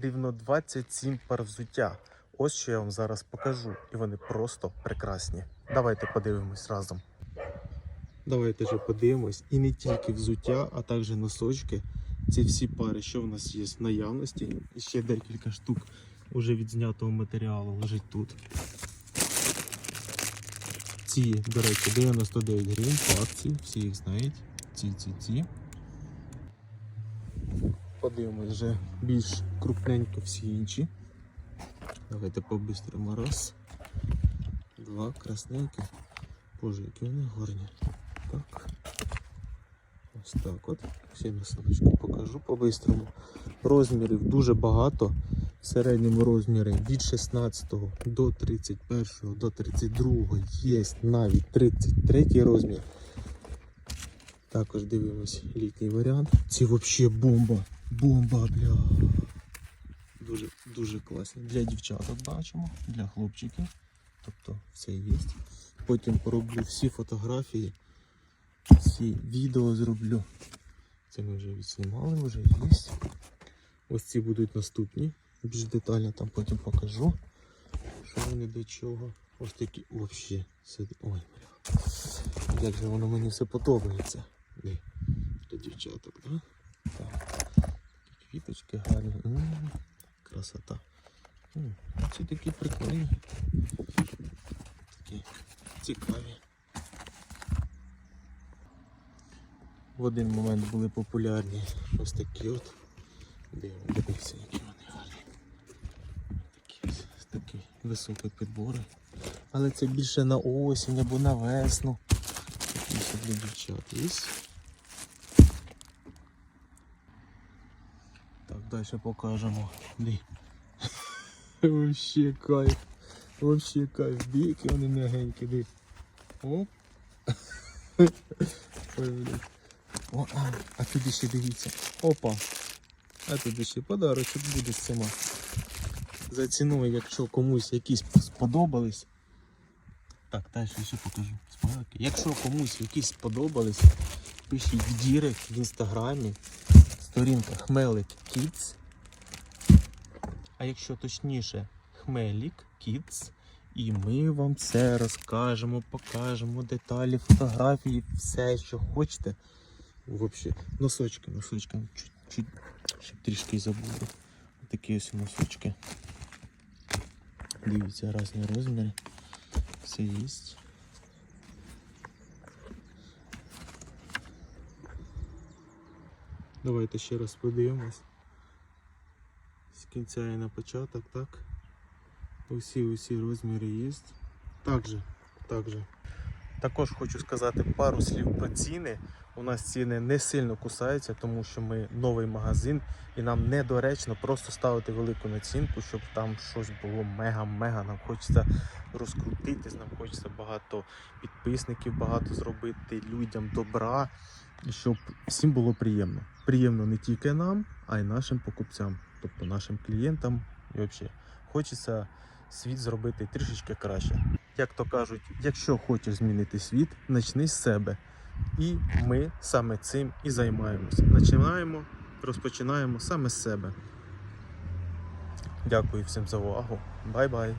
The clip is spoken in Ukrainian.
рівно 27 пар взуття. Ось що я вам зараз покажу, і вони просто прекрасні. Давайте подивимось разом. Давайте же подивимось і не тільки взуття, а також носочки. Ці всі пари, що в нас є в наявності. І ще декілька штук уже відзнятого матеріалу лежить тут. Ці, до речі, 99 гривень по акції, всі їх знають. Ці, ці, ці. Подивимось вже більш крупненько всі інші. Давайте по-бистрому. Раз. Два красненькі. Боже, які вони гарні. Так. Ось так от. Всі насадочки покажу по-бистрому. Розмірів дуже багато. В середньому розмірі від 16 до 31 до 32 є навіть 33 розмір. Також дивимось літній варіант. Ці взагалі бомба. Бомба, бля. Дуже, дуже класні. Для дівчаток бачимо, для хлопчиків. Тобто все є. Потім пороблю всі фотографії, всі відео зроблю. Це ми вже відснімали, вже є. Ось ці будуть наступні. Більш детально там потім покажу, що вони до чого. Ось такі взагалі сиди. Ой, бля. Як же воно мені все подобається. Для дівчаток, да? Квіточки гарні. М, Красота. М, Ці такі прикольні. Такі цікаві. В один момент були популярні ось такі от. Дивіться, які вони гарні. Такі, ось такі високі підбори. Але це більше на осінь або на весну. Більше для дівчат є. Далі покажемо. Вообще кайф. Вообще кайф. Біки вони м'ягенькі, ди. Оп. Ой, блядь. О, а, а тут ще дивіться. Опа. А тут ще подарочок буде з цими. За ціною, якщо комусь якісь сподобались. Так, далі ще покажу. Смайлики. Якщо комусь якісь сподобались, пишіть в дірект в інстаграмі. Сторінка Хмелик Kids. А якщо точніше, Хмелік Kids. І ми вам все розкажемо, покажемо деталі, фотографії, все, що хочете. Взагалі, носочки, носочки. Чуть, чуть, щоб трішки забули. Такі ось носочки. Дивіться, різні розміри. Все є. Давайте ще раз подивимось. З кінця і на початок, так? Усі усі розміри є. Так же, так також. Також хочу сказати пару слів про ціни. У нас ціни не сильно кусаються, тому що ми новий магазин і нам недоречно просто ставити велику націнку, щоб там щось було мега-мега. Нам хочеться розкрутитись, нам хочеться багато підписників, багато зробити людям добра, щоб всім було приємно. Приємно не тільки нам, а й нашим покупцям, тобто нашим клієнтам. І взагалі хочеться світ зробити трішечки краще. Як то кажуть, якщо хочеш змінити світ, почни з себе. І ми саме цим і займаємося. Починаємо, розпочинаємо саме з себе. Дякую всім за увагу. Бай-бай!